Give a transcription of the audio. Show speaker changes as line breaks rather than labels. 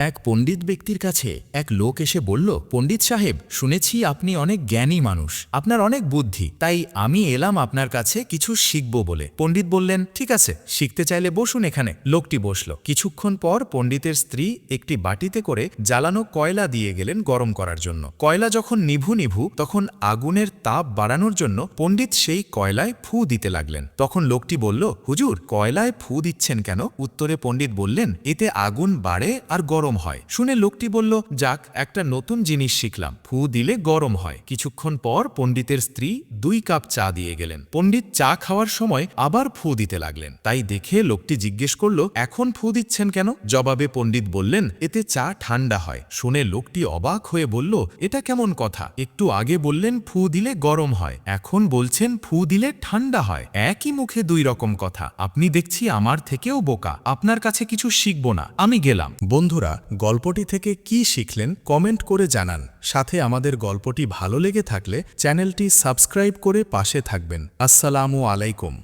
এক পণ্ডিত ব্যক্তির কাছে এক লোক এসে বলল, পণ্ডিত সাহেব, শুনেছি আপনি অনেক জ্ঞানী মানুষ। আপনার অনেক বুদ্ধি। তাই আমি এলাম আপনার কাছে কিছু শিখব বলে। পণ্ডিত বললেন, ঠিক আছে, শিখতে চাইলে বসুন এখানে। লোকটি বসল। কিছুক্ষণ পর পণ্ডিতের স্ত্রী একটি বাটিতে করে জ্বালানো কয়লা দিয়ে গেলেন গরম করার জন্য। কয়লা যখন নিভু নিভু, তখন আগুনের তাপ বাড়ানোর জন্য পণ্ডিত সেই কয়লায় ফু দিতে লাগলেন। তখন লোকটি বলল, হুজুর, কয়লায় ফু দিচ্ছেন কেন? উত্তরে পণ্ডিত বললেন, এতে আগুন বাড়ে আর গরম হয়। শুনে লোকটি বলল, যাক, একটা নতুন জিনিস শিখলাম। ফু দিলে গরম হয়। কিছুক্ষণ পর পণ্ডিতের স্ত্রী দুই কাপ চা দিয়ে গেলেন। পণ্ডিত চা খাওয়ার সময় আবার ফু দিতে লাগলেন। তাই দেখে লোকটি জিজ্ঞেস করল, এখন ফু দিচ্ছেন কেন? জবাবে পণ্ডিত বললেন, এতে চা ঠান্ডা হয়। শুনে লোকটি অবাক হয়ে বলল, এটা কেমন কথা? একটু আগে বললেন, ফু দিলে গরম হয়। এখন বলছেন, ফু দিলে ঠান্ডা হয়। একই মুখে দুই রকম কথা। আপনি দেখছি আমার থেকেও বোকা। আপনার কাছে কিছু শিখব না। আমি গেলাম। বন্ধুরা গল্পটি থেকে কি শিখলেন কমেন্ট করে জানান। সাথে আমাদের গল্পটি ভালো লেগে থাকলে চ্যানেলটি সাবস্ক্রাইব করে পাশে থাকবেন। আসসালামু আলাইকুম।